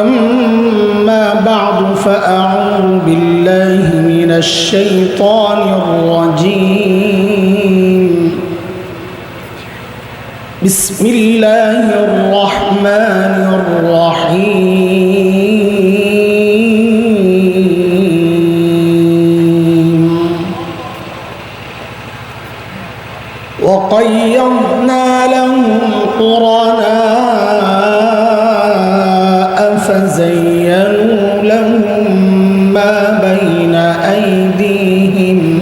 أما بعد فأعوذ بالله من الشيطان الرجيم. بسم الله الرحمن الرحيم. وقيضنا لهم قرناء فزينوا لهم ما بين أيديهم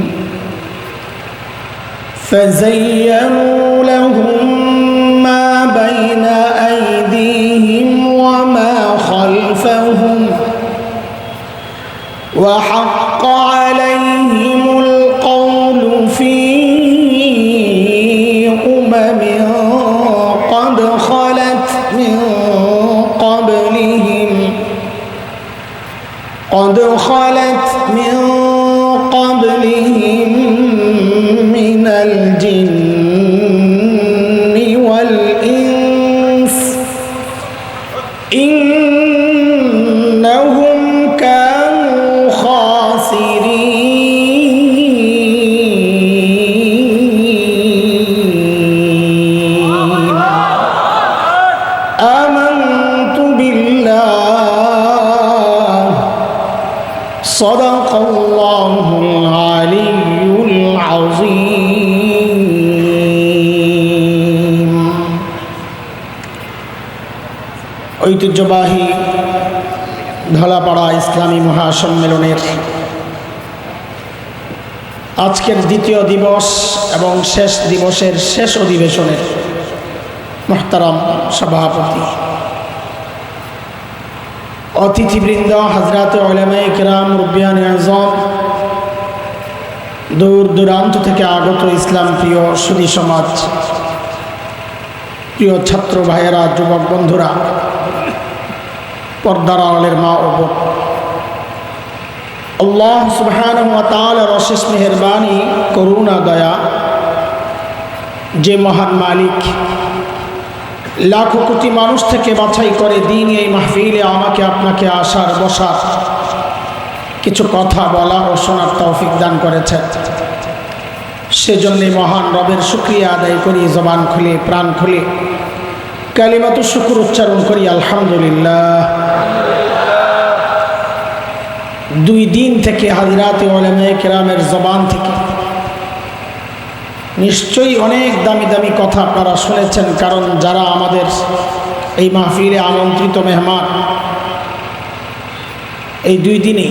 فزينوا ইসলামী মহাসম্মেলনের আজকের দ্বিতীয় দিবস এবং শেষ দিবসের শেষ অধিবেশনের মোহতারাম সভাপতি। অতিথিবৃন্দ, হজরত ওলামাই কিরাম রুবিয়ান আজম, দূর দূরান্ত থেকে আগত ইসলাম প্রিয় সুদী সমাজ, প্রিয় ছাত্র ভাইয়েরা, যুবক বন্ধুরা, পর্দার মা ও আল্লাহ সুবহান অশেষ মেহরবানি, করুণা, দয়া। যে মহান মালিক লাখো কোটি মানুষ থেকে বাছাই করে দিন এই মাহফিলে আমাকে, আপনাকে আসার, বসার কিছু কথা বলা ও শোনার তৌফিক দান করেছে। সেজন্যে মহান রবের শুক্রিয়া আদায় করি, জবান খুলে, প্রাণ খুলে। কালিমাত শুকুর উচ্চারণ করি, আলহামদুলিল্লাহ। দুই দিন থেকে হাজিরাতে ওলামে কেরামের জবান থেকে। নিশ্চয়ই অনেক দামি দামি কথা আপনারা শুনেছেন, কারণ যারা আমাদের এই মাহফিলে আমন্ত্রিত মেহমান, এই দুই দিনে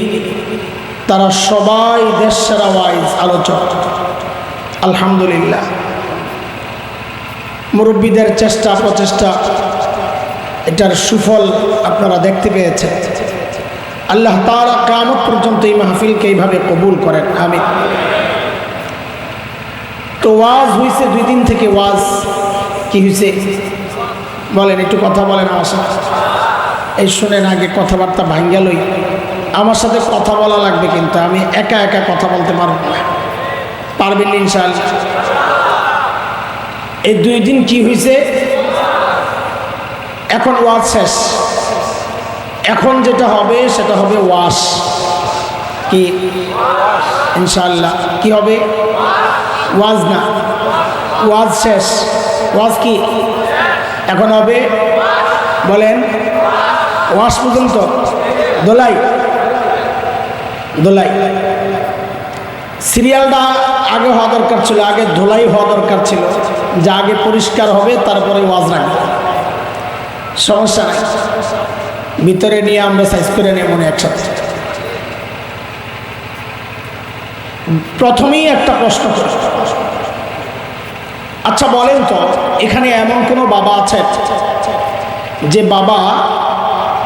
তারা সবাই দেশ সেরা ওয়াইজ আলোচক। আলহামদুলিল্লাহ। মুরব্বীদের চেষ্টা প্রচেষ্টা এটার সুফল আপনারা দেখতে পেয়েছেন। আল্লাহ তারা কামত পর্যন্ত এই মাহফিলকে এইভাবে কবুল করেন আমি তো ওয়াজ হয়েছে দুই দিন থেকে ওয়াজ। কি হয়েছে বলেন, একটু কথা বলেন আমার সাথে। এই শুনেন আগে কথাবার্তা ভাঙ্গালই আমার সাথে কথা বলা লাগবে কিন্তু, আমি একা একা কথা বলতে পারব না। পারবেন ইনশাল এই দুই দিন কি হয়েছে এখন ওয়াজ শেষ। এখন যেটা হবে, সেটা হবে ওয়াশ। কি? ইনশাল্লাহ কি হবে? ওয়াজ না। ওয়াজ শেষ। ওয়াজ কি? এখন হবে, বলেন, ওয়াশ পর্যন্ত। দোলাই। দোলাই। সিরিয়ালটা আগে হওয়া দরকার ছিল, আগে ধোলাই হওয়া দরকার ছিল। যা আগে পরিষ্কার হবে, তারপরে ওয়াজ রাখবে। সমস্যা ভিতরে নিয়ে আমরা সাইজ করে নেব মনে একসাথে। প্রথমেই একটা প্রশ্ন আচ্ছা বলেন তো, এখানে এমন কোনো বাবা আছে যে বাবা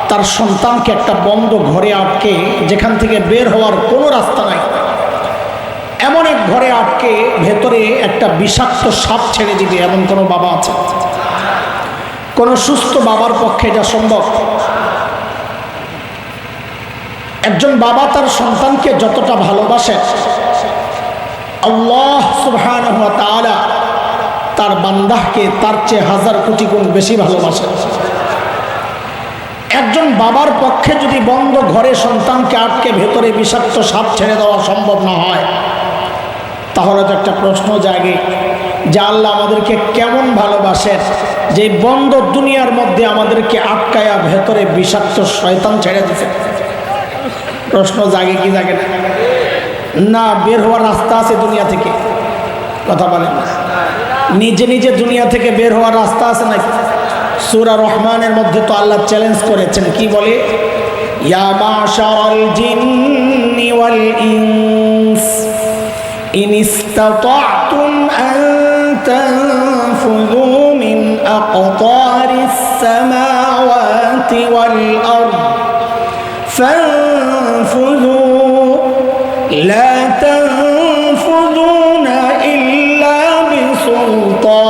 তার সন্তানকে একটা বন্ধ ঘরে আটকে যেখান থেকে বের হওয়ার কোনো রাস্তা নাই, এমন এক ঘরে আটকে ভেতরে একটা বিষাক্ত সাপ ছেড়ে দিবে এমন কোনো বাবা আছে? কোনো সুস্থ বাবার পক্ষে এটা সম্ভব? একজন বাবা তার সন্তানকে যতটা ভালোবাসে, আল্লাহ সুবহান তার বান্দাহকে তার চেয়ে হাজার কোটি গুণ বেশি ভালোবাসে। একজন বাবার পক্ষে যদি বন্ধ ঘরে সন্তানকে আটকে ভেতরে বিষাক্ত সাপ ছেড়ে দেওয়া সম্ভব না হয়, তাহলে তো একটা প্রশ্ন জাগে যে আল্লাহ আমাদেরকে কেমন ভালোবাসেন যে বন্ধ দুনিয়ার মধ্যে আমাদেরকে আটকায়া ভেতরে বিষাক্ত শয়তান ছেড়ে দিছে। প্রশ্ন জাগে কি জাগে না। না, বের হওয়ার রাস্তা আছে দুনিয়া থেকে। কথা বলেন না। নিজে নিজে দুনিয়া থেকে বের হওয়ার রাস্তা আছে নাকি? সুরা রহমানের মধ্যে তো আল্লাহ চ্যালেঞ্জ করেছেন। কি বলে? তানফুযু মিন আকতারিস সামাওয়াতি ওয়াল আরদ فانفذوا لا تنفذون إلا بسلطان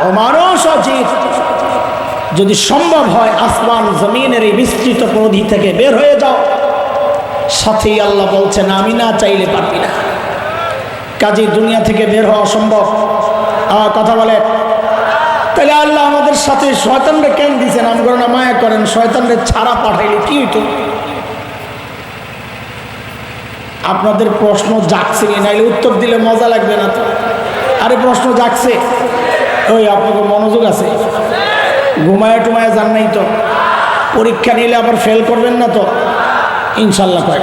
ও মানুষ অচিত যদি সম্ভব হয় আসমান জমিনের এই বিস্তৃত পরিধি থেকে বের হয়ে যাও সাথেই আল্লাহ বলছেন আমি না চাইলে পারবি না কাজে দুনিয়া থেকে বের হওয়া সম্ভব আমার কথা বলে তাহলে আল্লাহ আমাদের সাথে শয়তানরে কেন দিয়েছেন আমরা না, মায়া করেন, শয়তানরে ছাড়া পাঠাইলে কি হইতো? আপনাদের প্রশ্ন জাগছে নি নাইলে উত্তর দিলে মজা লাগবে না তো। আরে প্রশ্ন জাগছে। ওই আপনাকে মনোযোগ আছে। ঘুমায় টুমায় যান নাই তো। পরীক্ষা নিলে আবার ফেল করবেন না তো। ইনশাল্লাহ কয়েক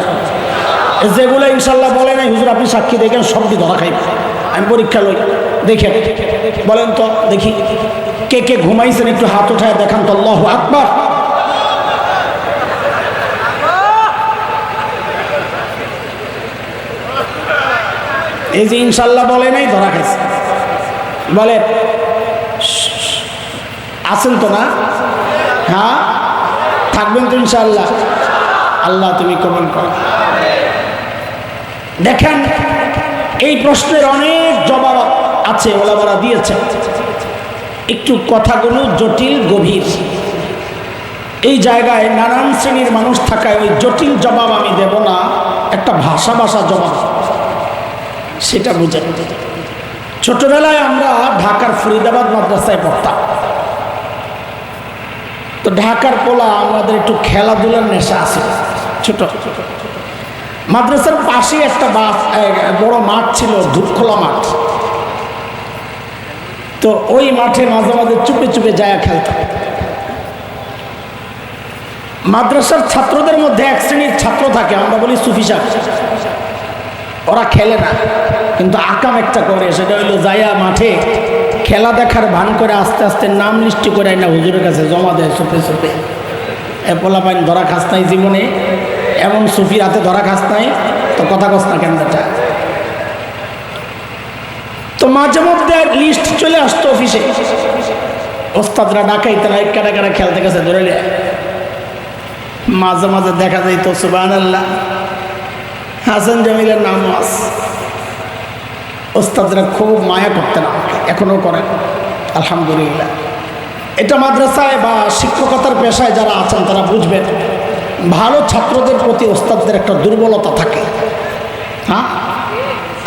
যেগুলো ইনশাল্লাহ বলে নাই, হুজুর আপনি সাক্ষী দেখেন, সবটি ধরা খাইব। আমি পরীক্ষা লই। দেখে, বলেন তো, দেখি, কে কে ঘুমাইছেন একটু হাত উঠায় দেখান তো, আল্লাহ আকবার। এই যে ইনশাল্লাহ বলে নাই, ধরা খাইছে। বলে আছেন তো না? হ্যাঁ? থাকবেন তো ইনশাল্লাহ। আল্লাহ তুমি কবল করো। দেখেন, এই প্রশ্নের অনেক জবাব আছে, ওলামারা দিয়েছেন। একটু কথাগুলো জটিল, গভীর। এই জায়গায় নানান শ্রেণির মানুষ থাকায় ওই জটিল জবাব আমি দেব না, একটা ভাষা ভাষা জবাব। সেটা বুঝে ছোটবেলায় আমরা ঢাকার ফরিদাবাদ মাদ্রাসায় পড়তাম। তো ঢাকার পোলা, আমাদের একটু খেলাধুলার নেশা আছে, ছোট। মাদ্রাসার পাশে একটা বাস বড় মাঠ ছিল, ধূপখোলা মাঠ। তো ওই মাঠে মাঝে মাঝে চুপে চুপে যায় খেলতাম। মাদ্রাসার ছাত্রদের মধ্যে এক শ্রেণির ছাত্র থাকে, আমরা বলি সুফি সাহেব ওরা খেলে না, কিন্তু আকাম একটা করে, সেটা হইল যাইয়া মাঠে খেলা দেখার ভান করে আস্তে আস্তে নাম লিস্টি করে না হুজুরের কাছে জমা দেয় সুপে সুপে এ পোলা পাইন ধরা খাস নাই জীবনে, এমন সুফির হাতে ধরা খাস নাই, তো কথা কস না কেন বেটা? তো মাঝে মধ্যে লিস্ট চলে আসতো অফিসে ওস্তাদরা ডাকাই তারা কাটা কাটা খেলতে গেছে, ধরে মাঝে মাঝে দেখা যাইতো সুবাহ আল্লাহ হাসান জামিলের নাম আস ওস্তাদরা খুব মায়া করতেন আমাকে এখনও করেন। আলহামদুলিল্লাহ। এটা মাদ্রাসায় বা শিক্ষকতার পেশায় যারা আছেন, তারা বুঝবেন, ভালো ছাত্রদের প্রতি ওস্তাদদের একটা দুর্বলতা থাকে। হ্যাঁ?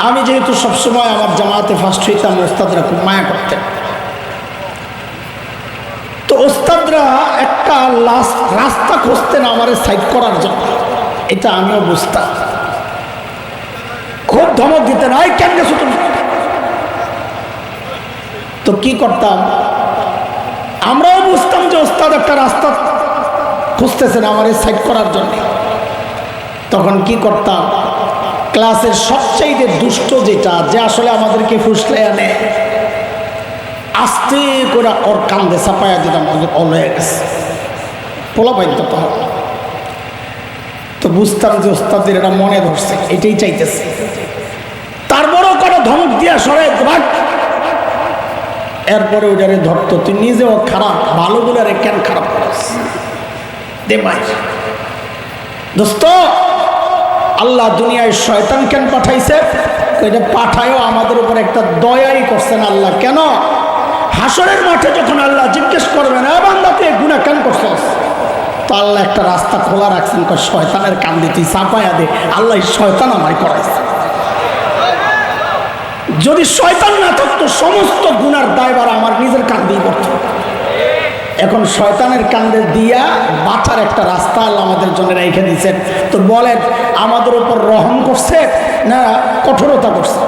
আমি যেহেতু সবসময় আমার জামাতে ফার্স্ট হইতাম, ওস্তাদরা খুব মায়া করতেন। তো ওস্তাদরা একটা রাস্তা খুঁজতেন আমার সাইড করার জন্য। এটা আমিও বুঝতাম। খুব ধমক দিতেন আই কেন গেছো তুমি? তো কি করতাম? আমরাও বুঝতাম যে ওস্তাদ একটা রাস্তা খুঁজতেছেন আমার সাইড করার জন্য। তখন কি করতাম? ক্লাসের সবচাইতে দুষ্ট যেটা, যে আসলে আমাদেরকে ফুসলে আনে। আস্তে করে ওর কান্দে চাপাইয়া দিতাম অল হয়ে গেছে। পোলা তখন তো বুঝতাম যে ওস্তাদের এটা মনে ধরছে, এটাই চাইতেছে। তারপরও কোনো ধমক দিয়া সরে ভাগ। এরপরে ওইটারে ধরতো, তুই নিজেও খারাপ ভালো বলে কেন খারাপ করিস দে মাই দোস্ত! আল্লাহ দুনিয়ায় শয়তান কেন পাঠাইছে? এটা পাঠায়ও আমাদের উপর একটা দয়াই করছেন আল্লাহ। কেন? হাসরের মাঠে যখন আল্লাহ জিজ্ঞেস করবেন বান্দা, তুই এই কেন করছস? তো আল্লাহ একটা রাস্তা খোলা রাখছেন শয়তানের কান দিয়ে তুই চাপাইয়া দে। আল্লাহ শয়তান আমায় করাইছে। যদি শয়তান না থাকতো, সমস্ত গুনার দায়বার আমার নিজের কান দিয়ে করতো এখন শয়তানের কান্দে দিয়া বাঁচার একটা রাস্তা আল্লাহ আমাদের জন্য রেখে দিয়েছেন তো বলেন, আমাদের উপর রহম করছে না কঠোরতা করছে?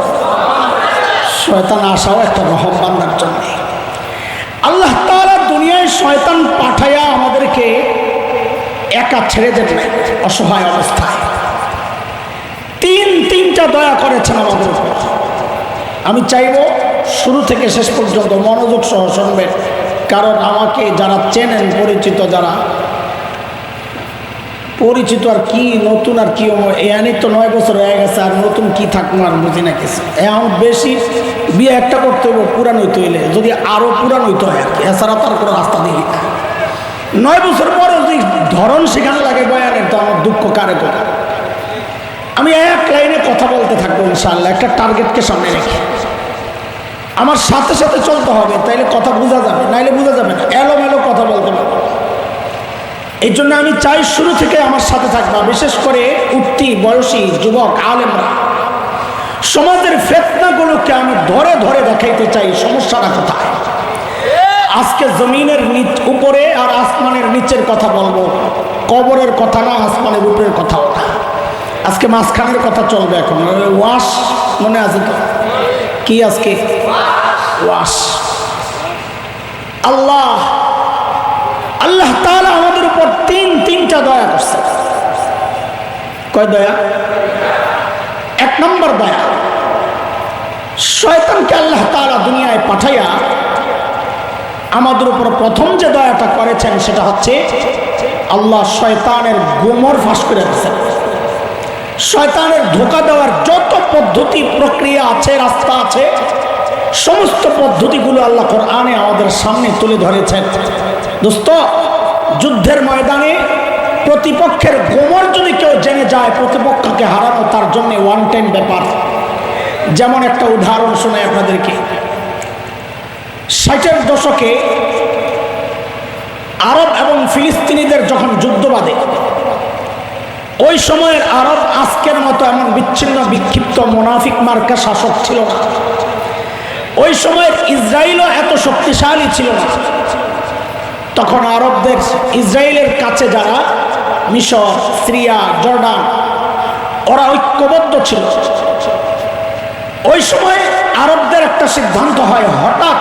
শয়তান আসাও একটা রহম বান্দার জন্য। আল্লাহ তাআলা দুনিয়ায় শয়তান পাঠাইয়া আমাদেরকে একা ছেড়ে নাই অসহায় অবস্থায়। তিন, তিনটা দয়া করেছেন আমাদের উপর। আমি চাইব শুরু থেকে শেষ পর্যন্ত মনোযোগ সহ শুনবেন। কারণ আমাকে যারা চেনেন, পরিচিত যারা, পরিচিত আর কি নতুন আর কি এখানে তো নয় বছর হয়ে গেছে, আর নতুন কি থাকব আর বুঝি না কিছু। এখন বেশি বিয়ে একটা করতে হইব, পুরান হইতে হইলে, যদি আরও পুরান হইতে হয় আর কি, এছাড়া তার কোনো রাস্তা দেখি না নয় বছর পরে যদি ধরন সেখানে লাগে বয়ানের, তো আমার দুঃখ কারে করে? আমি এক লাইনে কথা বলতে থাকব ইনশাল্লাহ একটা টার্গেটকে সামনে রেখে। আমার সাথে সাথে চলতে হবে, তাইলে কথা বোঝা যাবে, নাইলে বোঝা যাবে না। এলোমেলো কথা বলতে পারব এই জন্য আমি চাই শুরু থেকে আমার সাথে থাকবা, বিশেষ করে উঠতি বয়সী যুবক, আলেমরা। সমাজের ফেতনাগুলোকে আমি ধরে ধরে দেখাইতে চাই, সমস্যাটা কোথায়? আজকে জমিনের উপরে আর আসমানের নিচের কথা বলব। কবরের কথা না, আসমানের উপরের কথাও না আজকে মাঝখানের কথা চলবে এখন। ওয়াশ মনে আছে তো? কি আজকে? আল্লাহ আল্লাহ তাআলা আমাদের উপর তিন, তিনটা দয়া করছে। কয় দয়া? এক নম্বর দয়া, শয়তানকে আল্লাহ তাআলা দুনিয়ায় পাঠাইয়া আমাদের উপর প্রথম যে দয়াটা করেছেন সেটা হচ্ছে আল্লাহ শয়তানের গোমর ফাঁস করে শয়তানের ধোকা দেওয়ার যত পদ্ধতি, প্রক্রিয়া আছে, রাস্তা আছে, সমস্ত পদ্ধতিগুলো আল্লাহ কোরআনে আমাদের সামনে তুলে ধরেছেন। দোস্ত, যুদ্ধের ময়দানে প্রতিপক্ষের গোমর যদি কেউ জেনে যায়, প্রতিপক্ষকে হারানো তার জন্য ওয়ান টাইম ব্যাপার। যেমন একটা উদাহরণ শোনাই আপনাদেরকে। ষাটের দশকে আরব এবং ফিলিস্তিনিদের যখন যুদ্ধ বাঁধে ওই সময়ের আরব আজকের মতো এমন বিচ্ছিন্ন, বিক্ষিপ্ত, মোনাফিক মার্কা শাসক ছিল না। ওই সময়ের ইসরায়েলও এত শক্তিশালী ছিল না। তখন আরবদের ইসরায়েলের কাছে যারা মিশর, সিরিয়া, জর্ডান, ওরা ঐক্যবদ্ধ ছিল। ওই সময় আরবদের একটা সিদ্ধান্ত হয়, হঠাৎ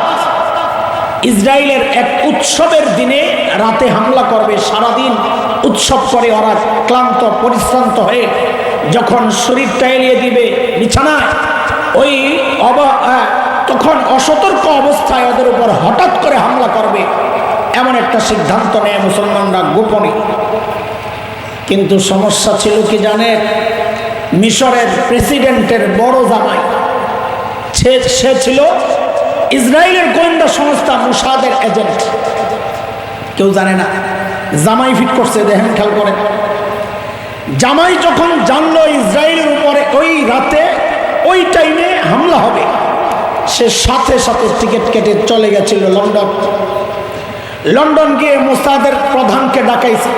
ইসরায়েলের এক উৎসবের দিনে রাতে হামলা করবে, সারাদিন উৎসব করে ওরা ক্লান্ত, পরিশ্রান্ত হয়ে যখন শরীরটা এলিয়ে দিবে বিছানায়, ওই তখন অসতর্ক অবস্থায় ওদের উপর হঠাৎ করে হামলা করবে। এমন একটা সিদ্ধান্ত নেয় মুসলমানরা গোপনে। কিন্তু সমস্যা ছিল কি জানে মিশরের প্রেসিডেন্টের বড় জামাই সে ছিল ইসরায়েলের গোয়েন্দা সংস্থা মুসাদের এজেন্ট। কেউ জানে না। জামাই ফিট করছে, দেখেন খেয়াল করে জামাই যখন জানলো ইসরায়েলের উপরে ওই রাতে, ওই টাইমে হামলা হবে, সে সাথে সাথে টিকিট কেটে চলে গেছিল লন্ডন। লন্ডন গিয়ে মোসাদের প্রধানকে ডাকাইছে।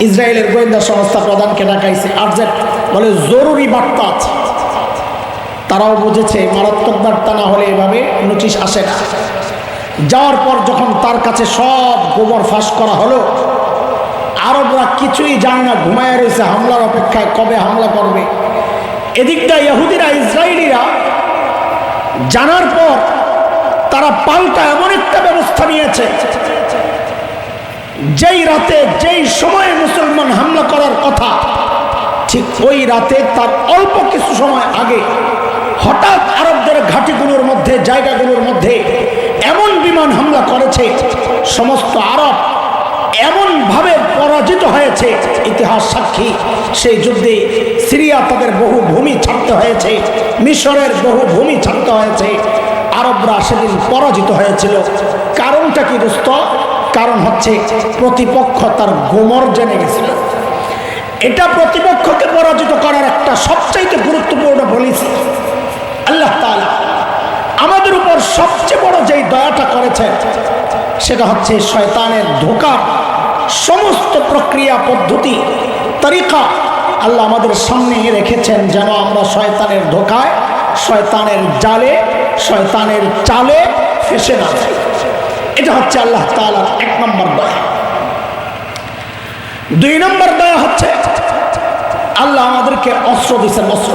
ইসরায়েলের গোয়েন্দা সংস্থা প্রধানকে ডাকাইছে। আর্জেন্ট বলে, জরুরি বার্তা আছে। তারাও বুঝেছে, মারাত্মক বার্তা না হলে এভাবে নোটিশ আসে না। যাওয়ার পর যখন তার কাছে সব গোবর ফাঁস করা হলো, আরবরা কিছুই জানে না, ঘুমায় রয়েছে, হামলার অপেক্ষায় কবে হামলা করবে। এদিকটা ইহুদিরা ইসরায়েলিরা জানার পর তারা পাল্টা এমন একটা ব্যবস্থা নিয়েছে, যেই রাতে, যেই সময়ে মুসলমান হামলা করার কথা, ঠিক ওই রাতে তার অল্প কিছু সময় আগে হঠাৎ আরবদের ঘাটিগুলোর মধ্যে, জায়গাগুলোর মধ্যে এমন বিমান হামলা করেছে, সমস্ত আরব এমনভাবে পরাজিত হয়েছে, ইতিহাস সাক্ষী, সেই যুদ্ধে সিরিয়া তাদের বহু ভূমি ছাড়তে হয়েছে, মিশরের বহু ভূমি ছাড়তে হয়েছে, আরবরা সেদিন পরাজিত হয়েছিল। কারণটা কি দোস্ত? কারণ হচ্ছে প্রতিপক্ষ তার গোমর জেনে গেছিল। এটা প্রতিপক্ষকে পরাজিত করার একটা সবচাইতে গুরুত্বপূর্ণ পলিসি আল্লাহ আমাদের উপর সবচেয়ে বড় যেই দয়াটা করেছেন, সেটা হচ্ছে শয়তানের ধোকা। সমস্ত প্রক্রিয়া, পদ্ধতি, তরিকা আল্লাহ আমাদের সামনে রেখেছেন যেন আমরা শয়তানের ধোকায়, শয়তানের জালে, শয়তানের চালে ফেসে না এটা হচ্ছে আল্লাহ তাআলার এক নম্বর দয়া। দুই নম্বর দয়া হচ্ছে আল্লাহ আমাদেরকে অস্ত্র দিচ্ছেন অস্ত্র।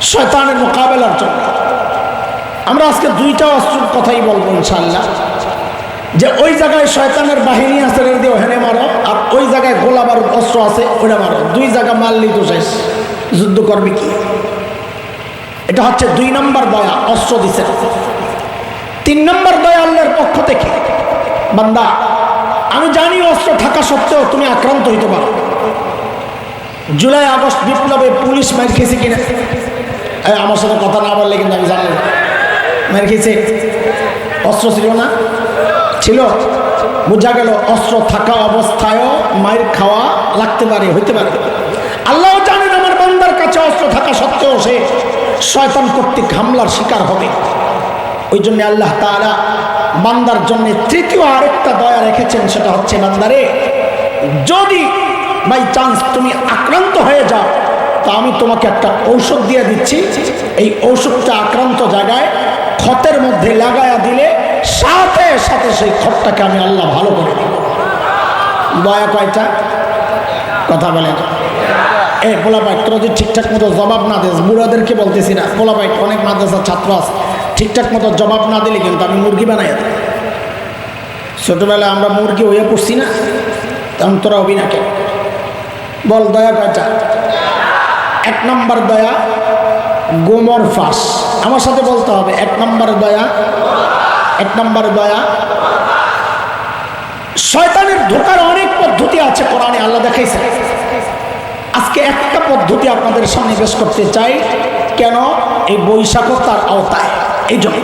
শয়তানের মোকাবেলার জন্য। আমরা আজকে দুইটা অস্ত্রের কথাই বলব ইনশাল্লাহ যে ওই জায়গায় শয়তানের বাহিনী আছে রে দিয়ে ওখানে মারো, আর ওই জায়গায় গোলাবার অস্ত্র আছে ওটা মারো। দুই জায়গা মারলেই তো শেষ। যুদ্ধ করবে কি? এটা হচ্ছে দুই নম্বর দয়া, অস্ত্র দিছে। তিন নম্বর দয়া আল্লাহর পক্ষ থেকে, বান্দা, আমি জানি অস্ত্র থাকা সত্ত্বেও তুমি আক্রান্ত হইতে পারো। জুলাই আগস্ট বিপ্লবে পুলিশ মার খেয়েছে কিনা? আমার সাথে কথা না বললে কিন্তু আমি জানি না। মার খেয়েছে অস্ত্র ছিল না? ছিল। বোঝা গেল অস্ত্র থাকা অবস্থায়ও মায়ের খাওয়া লাগতে পারে, হইতে পারে। আল্লাহ জানেন আমার বান্দার কাছে অস্ত্র থাকা সত্ত্বেও সে শয়তান কর্তৃক হামলার শিকার হবে। ওই জন্য আল্লাহ তাআলা বান্দার জন্য তৃতীয় আরেকটা দয়া রেখেছেন, সেটা হচ্ছে বান্দারে, যদি বাই চান্স তুমি আক্রান্ত হয়ে যাও তা আমি তোমাকে একটা ঔষধ দিয়ে দিচ্ছি। এই ঔষধটা আক্রান্ত জায়গায় ক্ষতের মধ্যে লাগায়া দিলে সাথে সাথে সেই ক্ষতটাকে আমি আল্লাহ ভালো করে দিব। দয়া কয়টা কথা বলেন। এ পোলাপাই, তোরা যদি ঠিকঠাক মতো জবাব না দিস, বুড়াদেরকে বলতেছি না। পোলাপাই, অনেক মাদ্রাসার ছাত্র আছে। ঠিকঠাক মতো জবাব না দিলে কিন্তু আমি মুরগি বানাই। ছোটবেলায় আমরা মুরগি হয়ে পড়ছি না, তখন তোরা হবি না বল, দয়া কয়টা এক নম্বর দয়া, গোমর ফাঁস। আমার সাথে বলতে হবে, এক নম্বর দয়া, এক নম্বর দয়া। শয়তানের ধোকার অনেক পদ্ধতি আছে কোরআনে, আল্লাহ দেখাইছে। আজকে একটা পদ্ধতি আপনাদের সামনে পেশ করতে চাই, কেন? এই বৈশাখ তার আওতায়। এই জন্য।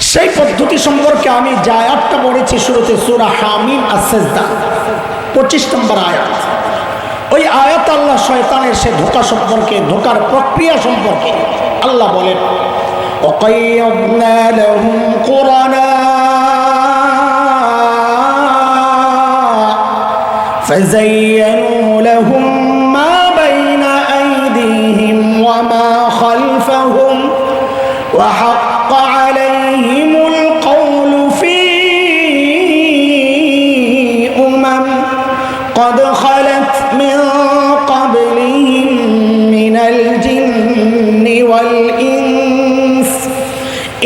সেই পদ্ধতি সম্পর্কে আমি যে আয়াতটা পড়েছি শুরুতে সুরা হামিম আর সেজদা পঁচিশ নম্বর আয়াত। ওই আয়াত আল্লাহ শয়তানের সে ধোকা সম্পর্কে ধোকার প্রক্রিয়া সম্পর্কে আল্লাহ বলেন وقيضنا لهم قرناء فزينوا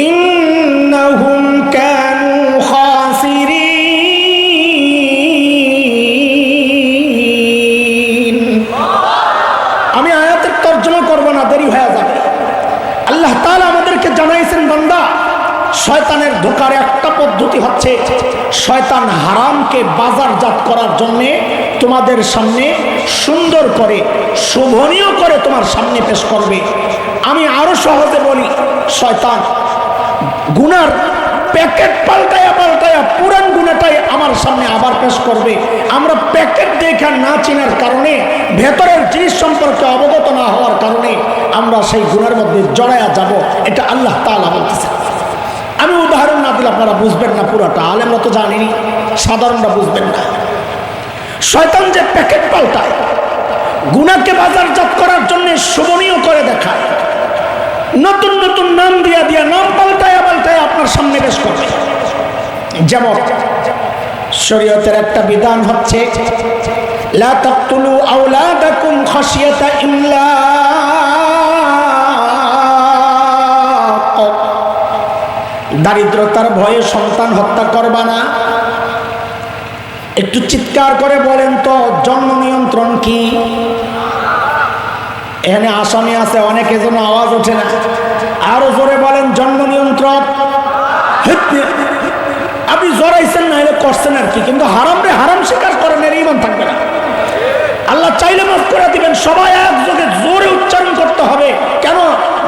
ইন্নাহুম কানু খাসিরিন। আমি আয়াতের তর্জমা করব না, দেরি হয়ে যাবে। আল্লাহ তাআলা আমাদেরকে জানাইছেন, বান্দা, শয়তানের ধোকার একটা পদ্ধতি হচ্ছে শয়তান হারামকে বাজারজাত করার জন্যে তোমাদের সামনে সুন্দর করে, শোভনীয় করে তোমার সামনে পেশ করবে। আমি আরও সহজে বলি, শয়তান গুনার প্যাকেট পাল্টায়া পাল্টায়া পুরান গুণাটাই আমার সামনে আবার পেশ করবে। আমরা প্যাকেট দেখা না চেনার কারণে, ভেতরের জিনিস সম্পর্কে অবগত না হওয়ার কারণে আমরা সেই গুণের মধ্যে জড়ায়া যাব, এটা আল্লাহ তাআলা বলতেছে আমি উদাহরণ না দিলে আপনারা বুঝবেন না পুরোটা, আলেমরা তো জানেনি, সাধারণরা বুঝবেন না। শয়তান যে প্যাকেট পাল্টায় গুণাকে বাজারজাত করার জন্য শোভনীয় করে দেখায়। নতুন নতুন নাম দিয়া দিয়া, নাম পাল্টায় পাল্টায় আপনার সামনে বেশ করবে। যেমন শরীয়তের একটা বিধান হচ্ছে দারিদ্রতার ভয়ে সন্তান হত্যা করবা না। একটু চিৎকার করে বলেন তো, জন্ম নিয়ন্ত্রণ কি? এখানে আসামি আছে অনেকে যেন আওয়াজ ওঠে না। আরও জোরে বলেন জন্ম নিয়ন্ত্রণ হেৎ, আপনি জড়াইছেন না এলে করছেন আর কি কিন্তু হারাম রে হারাম স্বীকার করেন এর ইমান থাকবে না। আল্লাহ চাইলে মাফ করে দিবেন সবাই একযোগে জোরে উচ্চারণ করতে হবে। কেন?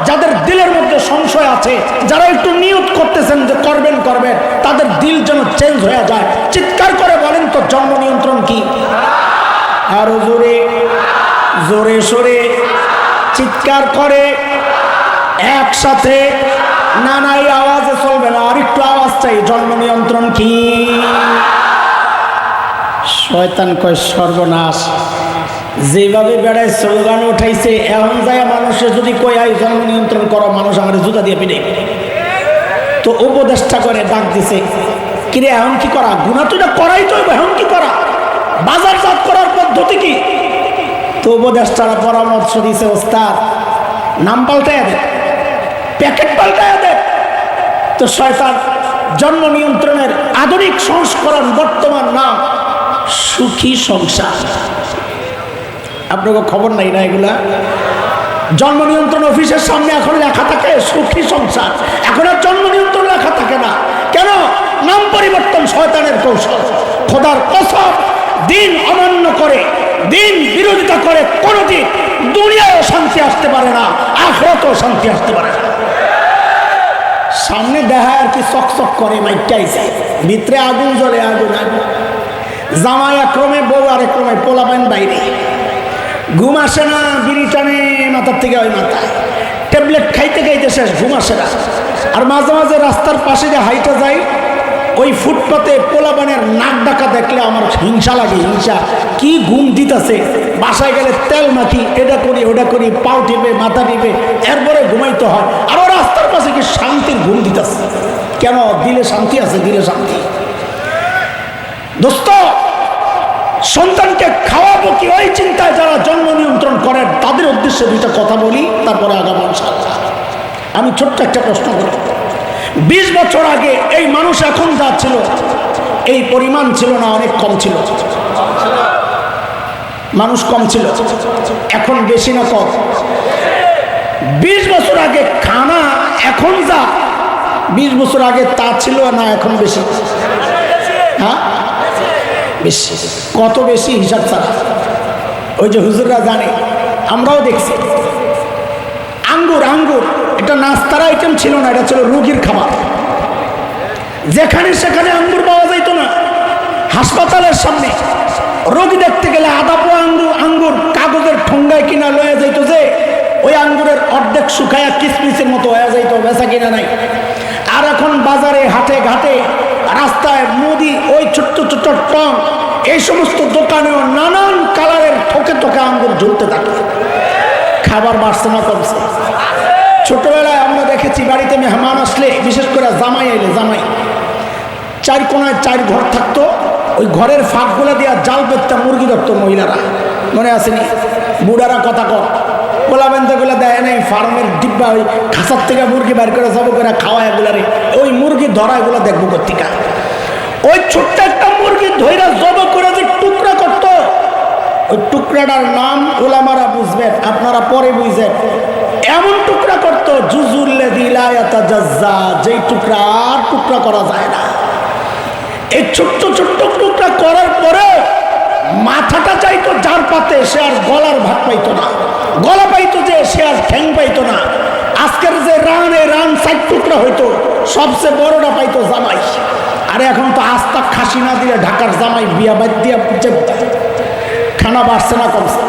যাদের দিলের মধ্যে সংশয় আছে যারা একটু নিয়ত করতেছেন যে করবেন করবেন তাদের দিল যেন চেঞ্জ হয়ে যায়। চিৎকার করে বলেন তো জন্ম নিয়ন্ত্রণ কি? আরও জোরে জোরে সরে। চিৎকার করে একসাথে না না এই আওয়াজে চলবে না, আর একটু আওয়াজ চাই, জন্ম নিয়ন্ত্রণ কি? শয়তান কয় সর্বনাশ। যেভাবে বেড়ায় স্লোগান উঠাইছে এমন যায় মানুষের যদি কই আই জন্ম নিয়ন্ত্রণ করো, মানুষ আমার জুতা দিয়ে পিনে। তো উপদেষ্টা করে ডাক দিছে, কিরে, এখন কি করা? গুণা তো করাই তো এখন কি করা? বাজারজাত করার পদ্ধতি কি? তো উপদেষ্টারা পরামর্শ দিছে, ওস্তাদ, নাম পাল্টায় দেয় প্যাকেট পাল্টায় দেয় তো শয়তান জন্ম নিয়ন্ত্রণের আধুনিক সংস্করণ, বর্তমান নাম, সুখী সংসার। আপনাকে খবর নাই না এগুলা? জন্ম নিয়ন্ত্রণ অফিসের সামনে এখন লেখা থাকে, সুখী সংসার। এখন আর জন্ম নিয়ন্ত্রণ লেখা থাকে না। কেন? নাম পরিবর্তন শয়তানের কৌশল। খোদার কসম দিন অমান্য করে, দিন বিরোধিতা করে কোনোদিন দুনিয়ায় শান্তি আসতে পারে না, আখরাতেও শান্তি আসতে পারে না। সামনে দেখা আর কি চকচক করে মাইটাইছে ভিতরে আগুন, জ্বলে আগুন আগুন। জামাই ক্রমে বউ আর ক্রমে পোলাপান বাইরে। ঘুম আসে না, বিড়ি টানে, মাথার থেকে ওই মাথায় ট্যাবলেট খাইতে খাইতে শেষ, ঘুম আসে না। আর মাঝে মাঝে রাস্তার পাশে যে হাইটা যায় ওই ফুটপাতে পোলাপানের নাক ডাকা দেখলে আমার হিংসা লাগে, হিংসা। কি ঘুম দিতেছে? বাসায় গেলে তেল মাখি, এটা করি, ওটা করি, পাও টিপে, মাথা টিপে, এরপরে ঘুমাইতে হয়। আরও রাস্তার পাশে কি শান্তির ঘুম দিতেছে? কেন? দিলে শান্তি আছে, দিলে শান্তি। দোস্ত, সন্তানকে খাওয়াবো কি? ওই চিন্তায় যারা জন্ম নিয়ন্ত্রণ করেন তাদের উদ্দেশ্যে দুইটা কথা বলি, তারপরে আগামী। আমি ছোট্ট একটা প্রশ্ন করি। বিশ বছর আগে এই মানুষ এখন যা ছিল, এই পরিমাণ ছিল না, অনেক কম ছিল। মানুষ কম ছিল। এখন বেশি না কম। বিশ বছর আগে খানা, এখন যা। বিশ বছর আগে তা ছিল না, এখন বেশি। হ্যাঁ? বেশি। কত বেশি হিসাব ছাড়া। ওই যে হুজুররা জানে, আমরাও দেখছি। আঙ্গুর আঙ্গুর। এটা নাস্তার আইটেম ছিল না, এটা ছিল রুগীর খাবার। যেখানে সেখানে আঙ্গুর পাওয়া যাইত না। হাসপাতালের সামনে। রোগী দেখতে গেলে আদা পোয়া আঙ্গুর আঙ্গুর কাগজের ঠোঙ্গায় কিনা লয়ে যাইত যে, ওই আঙ্গুরের অর্ধেক শুকায়া কিসমিসের মতো হয়ে যাইত, বেচা কিনা নাই। আর এখন বাজারে হাটে ঘাটে, রাস্তায় মুদি, ওই ছোট্ট ছোট্ট টং, এই সমস্ত দোকানেও নানান কালারের ঠোকে থোকে আঙ্গুর ঝুলতে থাকে। খাবার বাড়ছে না কমছে। ছোটবেলায় আমরা দেখেছি বাড়িতে মেহমান আসলে, বিশেষ করে জামাই এলে, জামাই। চার কোনায় চার ঘর থাকতো, ওই ঘরের ফাঁকগুলো দিয়া জাল পেতটা মুরগি ধরতো মহিলারা। মনে আসেনি বুড়ারা কথা কর গোলা বেন্দাগুলো দেয় নাই, ফার্মের ডিব্বা ওই খাঁচার থেকে মুরগি বের করে যাব করে খাওয়া এগুলারে ওই মুরগি ধরা এগুলো দেখব কর্তিকা ওই ছোট্ট একটা মুরগি ধৈরা জব করে যে টুকরা করতো, ওই টুকরাটার নাম ওলামারা বুঝবেন, আপনারা পরে বুঝবেন। এমন টুকরা করতো জাজ্জা যেই টুকরা আর টুকরা করা যায় না। এই ছোট্ট ছোট্ট টুকরা করার পরে মাথাটা চাইতো যার পাতে সে আর গলার ভাগ পাইতো না। গলা পাইতো যে সে আর ঠ্যাং পাইতো না। আজকের যে রান এই রান সাইড টুকরা হইতো, সবচেয়ে বড়টা পাইতো জামাই। আরে এখন তো আস্তা খাসি না দিলে ঢাকার জামাই বিয়া বাদ দিয়া খানা বাড়ছে না কমছে।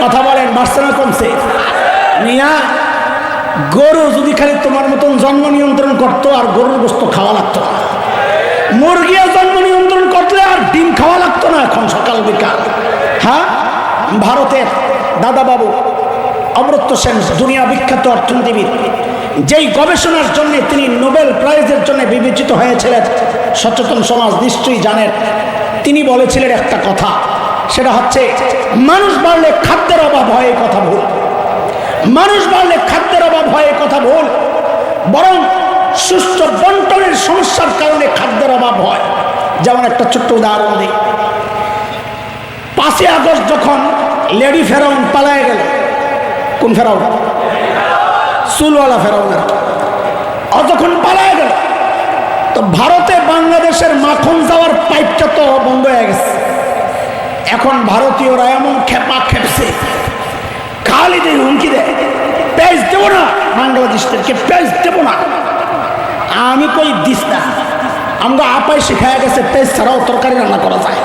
কথা বলেন, বাড়ছে না কমছে? মিয়া গরু যদি খালি তোমার মতন জন্ম নিয়ন্ত্রণ করতো আর গরুর গোস্ত খাওয়া লাগতো না। মুরগিও জন্ম নিয়ন্ত্রণ করলে আর ডিম খাওয়া লাগতো না এখন সকাল বিকাল। হ্যাঁ? ভারতের দাদাবাবু অমৃত্য সেন দুনিয়া বিখ্যাত অর্থনীতিবিদ, যেই গবেষণার জন্য তিনি নোবেল প্রাইজের জন্য বিবেচিত হয়েছিলেন, সচেতন সমাজ নিশ্চয়ই জানেন, তিনি বলেছিলেন একটা কথা, সেটা হচ্ছে, মানুষ বাড়লে খাদ্যের অভাব হয় এই কথা ভুল। মানুষ বাড়লে খাদ্যের অভাব হয় কথা ভুল। বরং সুস্থ বন্টনের সমস্যার কারণে খাদ্যের অভাব হয়। যেমন একটা ছোট্ট উদাহরণ দিই। পাঁচই আগস্ট যখন লেডি ফেরাউন পালায় গেল, কোন ফেরাউন? চুলওয়ালা ফেরাউন আর যখন পালায় গেল, তো ভারতে বাংলাদেশের মাখন যাওয়ার পাইপটা তো বন্ধ হয়ে গেছে। এখন ভারতীয়রা এমন খেপা খেপছে। দেয় হুমকি দেয়। পেজ দেবো না বাংলাদেশদেরকে পেজ দেবো না। আমি কই দিস না আমরা আপাই শেখায় গেছে পেজ ছাড়াও তরকারি রান্না করা যায়।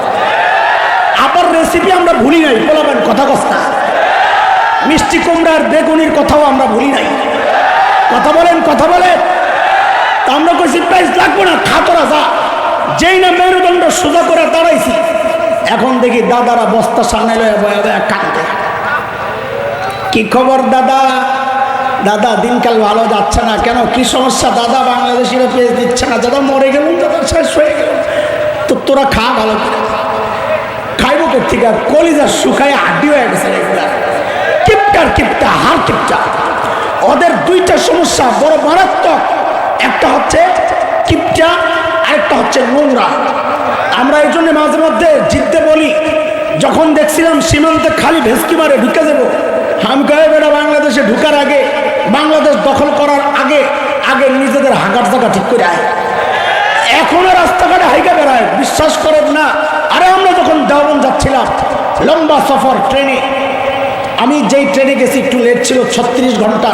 আপার রেসিপি আমরা ভুলি নাই, বলাবেন, কথা কস্তা মিষ্টি কুমড়ার বেগুনির কথাও আমরা ভুলি নাই। কথা বলেন কথা বলেন। তা আমরা কইছি পেজ লাগবো না খাতরা যা। যেই না মেরুদণ্ড সোজা করে দাঁড়াইছি, এখন দেখি দাদারা বস্তা সামনে লয়ে বয়ে বয়ে কি খবর, দাদা? দাদা, দিনকাল ভালো যাচ্ছে না কেন? কি সমস্যা? দাদা, বাংলাদেশিরা পেজ দিচ্ছে না। দাদা, মরে গেল দাদা, শেষ হয়ে গেল তো তোরা খা ভালো খাইব থেকে কলিজা শুকায় হাড্ডি হয়ে গেছে কিপটার কিপটা হার কিপটা। ওদের দুইটা সমস্যা, বড় মারাত্মক। একটা হচ্ছে কিপটা, আরেকটা হচ্ছে নোংরা। আমরা এই জন্য মাঝে মধ্যে জিততে বলি, যখন দেখছিলাম সীমান্তে খালি ভেসকি মারে ঢুকে দেবো আমি বেড়া বাংলাদেশে ঢুকার আগে, বাংলাদেশ দখল করার আগে আগে নিজেদের হাঁকার জায়গা ঠিক করে আয়। এখনও রাস্তাঘাটে হাইকা বেড়ায়, বিশ্বাস করেন না। আরে আমরা যখন দেওয়ান যাচ্ছিলাম, লম্বা সফর, ট্রেনে, আমি যেই ট্রেনে গেছি, একটু লেট ছিল, ছত্রিশ ঘণ্টা।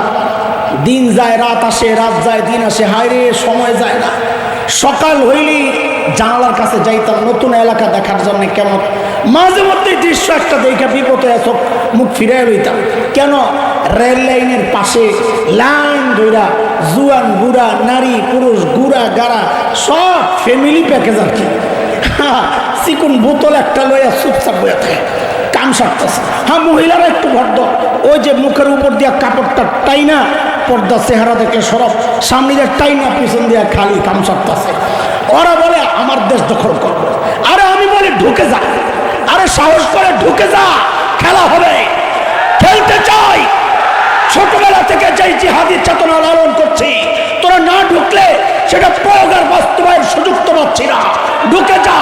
দিন যায়, রাত আসে, রাত যায়, দিন আসে, হায় রে, সময় যায় না। সকাল হইলেই জানালার কাছে যাইতাম, নতুন এলাকা দেখার জন্য কেমন? মাঝে মধ্যে দৃশ্য একটা দেখে বিপদে এত মুখ ফিরে রইতাম কেন? রেল লাইনের পাশে লাইন ধইরা জুয়ান, বুড়া, নারী, পুরুষ, গুড়া, গাড়া, সব ফ্যামিলি প্যাকেজ আর কি। চিকুন বোতল একটা লইয়া চুপচাপ বয়ে থাকে, কাম সারতেছে। হ্যাঁ মহিলারা একটু ভদ্র, ওই যে মুখের উপর দিয়া কাপড়টা টাইনা পর্দা চেহারা দেখে সরব। সামনে টাইনা পিছন দিয়ে খালি কাম সারতেছে ওরা বলে, আমার দেশ দখল করব। আরে আমি বলি, ঢুকে যা। আরে সাহস করে ঢুকে যা। খেলা হবে। খেলতে চাই। ছোটবেলা থেকে যেই জিহাদি চেতনা লালন করছি, তোরা না ঢুকলে সেটা প্রয়োগ আর বাস্তবায়ন সুযোগ তো পাচ্ছি না। ঢুকে যা।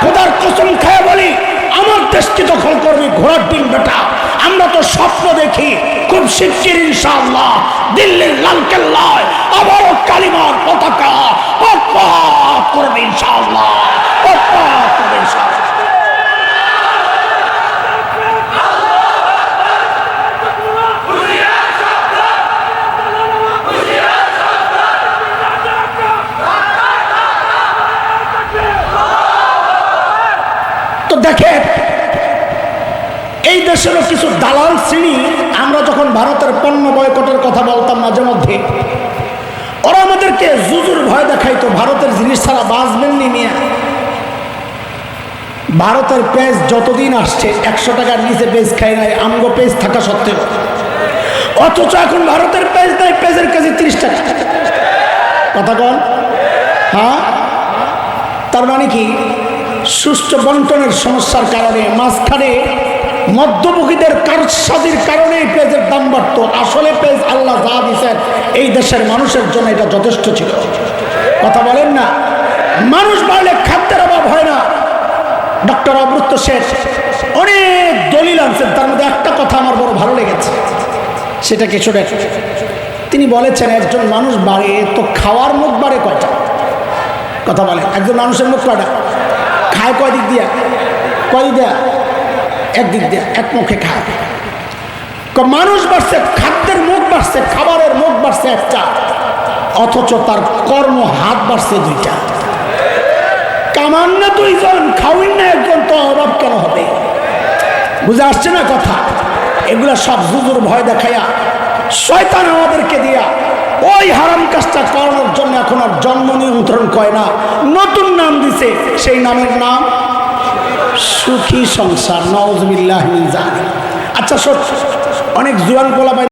খোদার কসম খেয়ে বলি আমার দেশকে দখল করবি, ঘোড়ার ডিম বেটা। আমরা তো স্বপ্ন দেখি, খুব শিগগির ইনশাআল্লাহ, দিল্লির লাল কেল্লায় আবারও কালিমার পতাকা করবে ইনশাআল্লাহ করবে দেখেন দেশেরও কিছু দালাল শ্রেণি। আমরা যখন ভারতের পণ্য বয়কটের কথা বলতাম মাঝে মধ্যে, ওরা আমাদেরকে জুজুর ভয় দেখাইতো, ভারতের জিনিস ছাড়া বাঁচবেন নি নিয়ে ভারতের পেজ যতদিন আসছে, একশো টাকার নিচে পেজ খাই নাই, আমগো পেজ থাকা সত্ত্বেও। অথচ এখন ভারতের পেজ নাই পেজের কেজি তিরিশ টাকা। কথা কন। হ্যাঁ? তার মানে কি? সুষ্ঠু বন্টনের সমস্যার কারণে মাঝখানে মধ্যভোগীদের কারসাদির কারণে এই পেজের দাম বাড়তো। আসলে পেজ আল্লাহ যা দিচ্ছেন এই দেশের মানুষের জন্য এটা যথেষ্ট ছিল। কথা বলেন না। মানুষ বাড়লে খাদ্যের অভাব হয় না। ডক্টর অমৃত শেষ অনেক দলিল আনছেন, তার মধ্যে একটা কথা আমার বড় ভালো লেগেছে। সেটা কিছু তিনি বলেছেন, একজন মানুষ বাড়ে, তো খাওয়ার মুখ বাড়ে কয়টা? কথা বলে একজন মানুষের মুখ কয়টা? খায় কয় দিক দিয়া? কয় দিয়া? একদিক দিয়ে এক মুখে খায়। মানুষ বাড়ছে, খাদ্যের মুখ বাড়ছে, খাবারের মুখ বাড়ছে একটা। অথচ তার কর্ম হাত বাড়ছে দুইটা। কামান না দুইজন খাওয়ান না একজন, তো অভাব কেন হবে? বুঝে আসছে না কথা? এগুলা সব জুজুর ভয় দেখাইয়া, শয়তান আমাদেরকে দিয়া, ওই হারাম কাজটা করানোর জন্য এখন আর জন্ম নিয়ন্ত্রণ কয় না। নতুন নাম দিছে, সেই নামের নাম সুখী সংসার নওয়াজ আচ্ছা সত্য অনেক জুয়ান গোলা